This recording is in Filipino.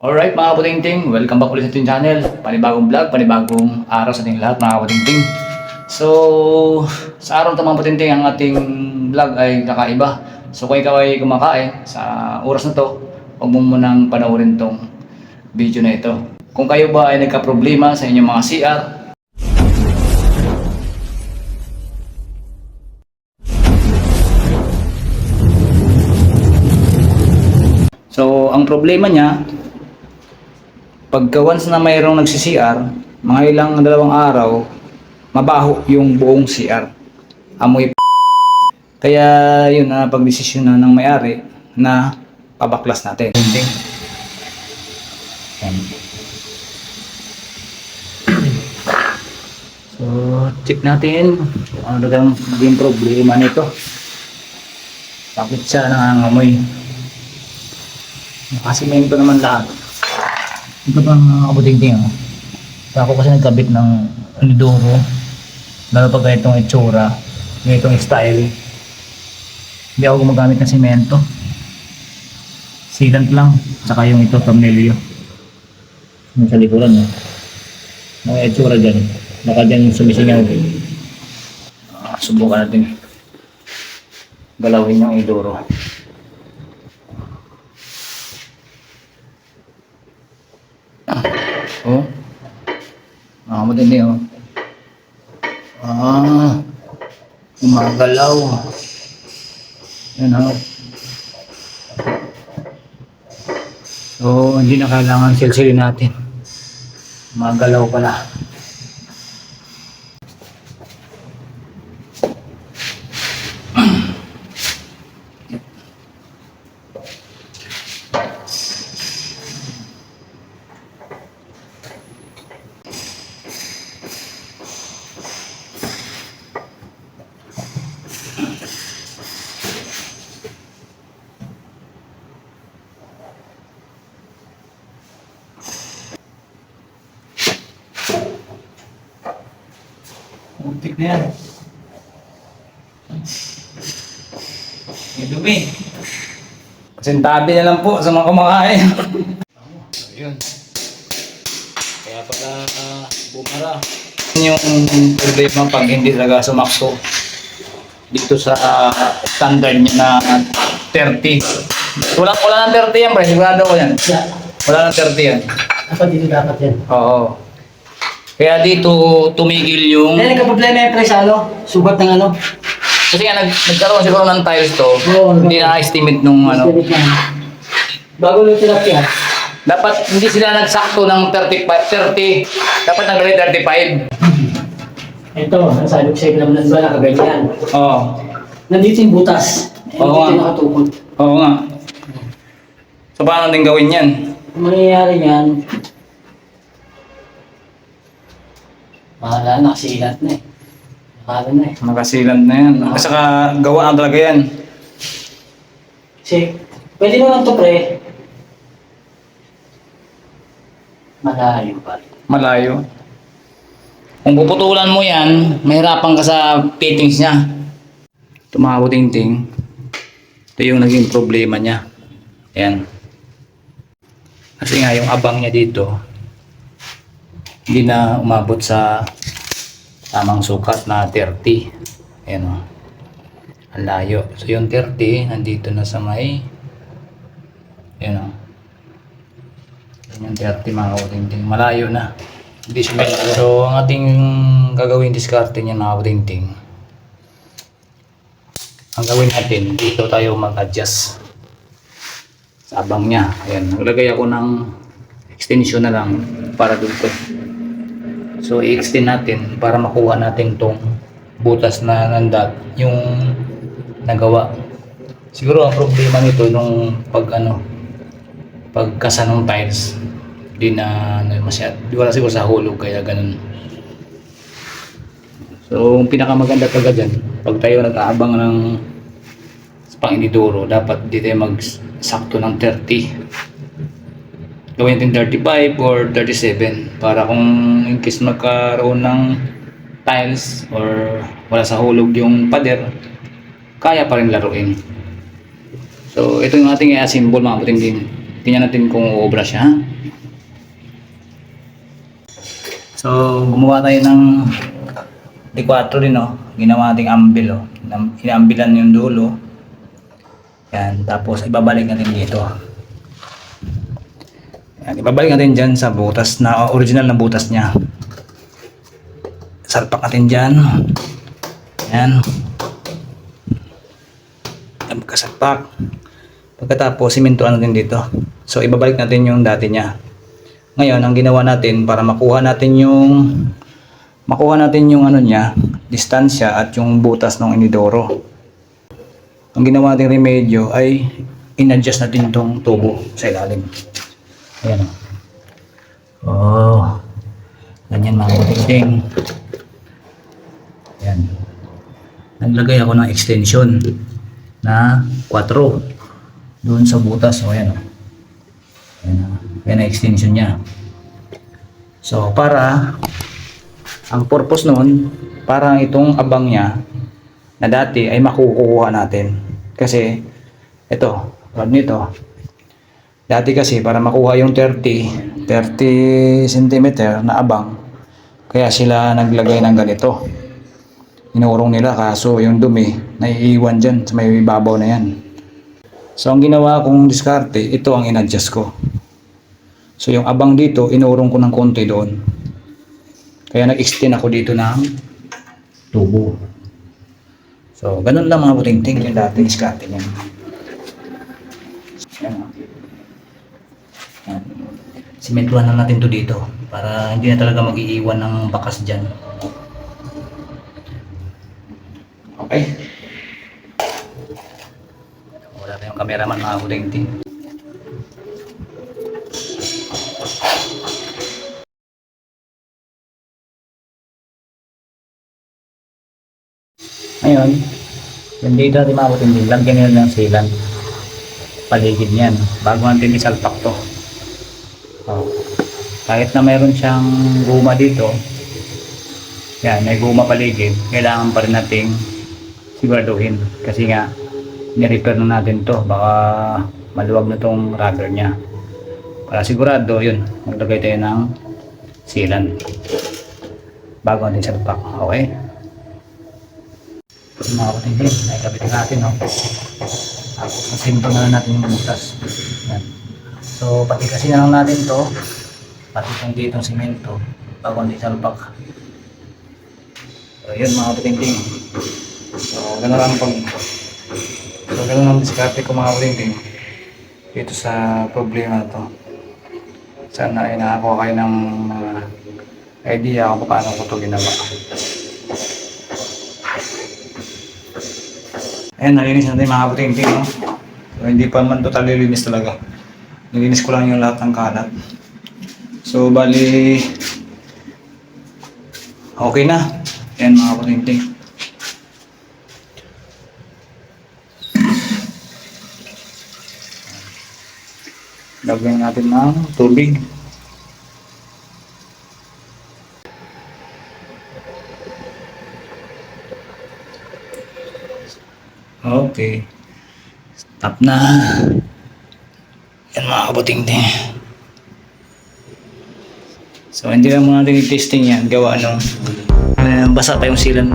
Alright mga kaputingting, welcome back ulit sa ating channel. Panibagong vlog, panibagong araw sa ating lahat mga kaputingting. So, sa araw ito mga kaputingting, ang ating vlog ay kakaiba. So kung ikaw ay kumakain sa oras na to, huwag mo munang panoorin tong video na ito. Kung kayo ba ay nagka-problema sa inyong mga CR, So, ang problema niya, pagka once na mayroong nagsi-CR, mga ilang dalawang araw, mabaho yung buong CR. Amoy Kaya yun na pagdesisyon na ng may-ari na pabaklas natin. So, check natin kung ano dagang yung problema nito. Bakit siya nangangamoy? Nakasimento naman lahat. Ito pang uh, kabuting-ting. Oh. Ako kasi nagkabit ng Lidoro. Lalo pag ganitong itsura, ganitong style. Hindi ako gumagamit ng simento. Sealant lang. Tsaka yung ito, tornilyo. Yung sa likuran, no? Mga itsura dyan. Baka dyan sumisingaw. Ah, subukan natin. Galawin yung Idoro. Oh. Matindi oh. Ah. Gumagalaw. Yan oh. So, hindi na kailangan silsilin natin. Magalaw pala. Muntik na yan. May dumi. Kasintabi na lang po sa mga kumakain. Ayun. Kaya pala uh, bumara. Yung problema pag hindi talaga sumakto dito sa ah, standard niya na 30. Wala, wala ng 30 yan, pre. Sigurado ko yan. Wala ng 30 yan. Dapat dito dapat yan. Oo. Kaya dito tumigil yung... Kaya nagka-problema yung sa ano, sugat ng ano. Kasi nga nag, nagkaroon siguro ng tiles to, Oo, hindi na-estimate nung ano. Estimate yan. Bago nung tinapya, Dapat hindi sila nagsakto ng 35, 30. Dapat naglagay 35. ito, nasabi ko sa'yo naman ba nakaganyan. Oo. Nandito yung butas. Eh, Oo nga. Dito nakatukod. Oo nga. So paano din gawin yan? Ang mangyayari niyan, Mahala, nakasilat na eh. Nakala na eh. Nakasilant na yan. At saka gawa na talaga yan. Kasi, pwede naman to pre. Malayo pa. Malayo. Kung puputulan mo yan, mahirapan ka sa fittings niya. Tumabuting-ting. Ito yung naging problema niya. Ayan. Kasi nga yung abang niya dito, hindi na umabot sa tamang sukat na 30. Ayan o. Ang layo. So yung 30, nandito na sa may Ayan o. Yung 30 mga kabuting-ting. Malayo na. Hindi siya may- So, ang ating gagawin diskarte niya mga kabuting-ting. Ang gawin natin, dito tayo mag-adjust sa abang niya. Ayan, naglagay ako ng extension na lang para dito. So, i-extend natin para makuha natin tong butas na nandat, yung nagawa. Siguro ang problema nito nung pag ano, pagkasa ng tiles, di na ano, masyad, wala siguro sa hulog kaya ganun. So, ang pinakamaganda talaga dyan, pag tayo nag-aabang ng pang inidoro, dapat di tayo mag-sakto ng 30. Gawin natin 35 or 37 para kung in case magkaroon ng tiles or wala sa hulog yung pader, kaya pa rin laruin. So, ito yung ating i-assemble mga puting din. Tingnan natin kung uubra siya. So, gumawa tayo ng D4 din, no? Ginawa nating ambil, oh. Inam- Inambilan yung dulo. Yan, tapos ibabalik natin dito. Yan, ibabalik natin dyan sa butas na original na butas niya. Salpak natin dyan. Yan. Yan, magkasalpak. Pagkatapos, simentuan natin dito. So, ibabalik natin yung dati niya. Ngayon, ang ginawa natin para makuha natin yung makuha natin yung ano niya, distansya at yung butas ng inidoro. Ang ginawa nating remedyo ay in-adjust natin itong tubo sa ilalim. Ayan o. Oh. Ganyan mga kuting Ayan. Naglagay ako ng extension na 4 doon sa butas. O ayan o. Ayan. Ayan ang extension niya. So, para ang purpose noon, parang itong abang niya na dati ay makukuha natin. Kasi, ito, tulad nito, dati kasi para makuha yung 30, 30 cm na abang, kaya sila naglagay ng ganito. Inurong nila kaso yung dumi, naiiwan dyan sa may babaw na yan. So, ang ginawa kong diskarte, ito ang inadjust ko. So, yung abang dito, inurong ko ng konti doon. Kaya nag-extend ako dito ng tubo. So, ganun lang mga buting-ting yung dati diskarte niya. Yan. o. Yan. Simentuhan lang natin to dito para hindi na talaga mag-iiwan ng bakas dyan. Okay. Wala na yung cameraman mga buting-ting. Ngayon, yung dito natin mabutin din, lagyan nila ng silan. Paligid niyan, bago natin isalpak to. Kahit na mayroon siyang guma dito, yan, may guma paligid, kailangan pa rin nating siguraduhin. Kasi nga, ni-repair na natin to, baka maluwag na tong rubber niya. Para sigurado, yun, maglagay tayo ng silan. Bago natin salpak, okay? mga kapatid nakikabit natin no tapos nasimpo na natin yung butas yan so pati kasi na lang natin to pati itong ditong simento bago hindi salpak so yun mga kapatid so gano'n lang pag so gano'n lang diskarte ko mga kapatid dito sa problema na to sana ay nakakuha kayo ng mga idea kung paano ko ito ginawa Ayan, nalinis natin mga kaputing-ting, no? So, hindi pa man totally linis talaga. Nilinis ko lang yung lahat ng kalat. So, bali... Okay na. Ayan mga kaputing-ting. Lagyan natin ng tubig. Okay. Stop na. Yan mga kabuting din. So, hindi lang muna natin i-testing yan. Gawa nung uh, basa pa yung silan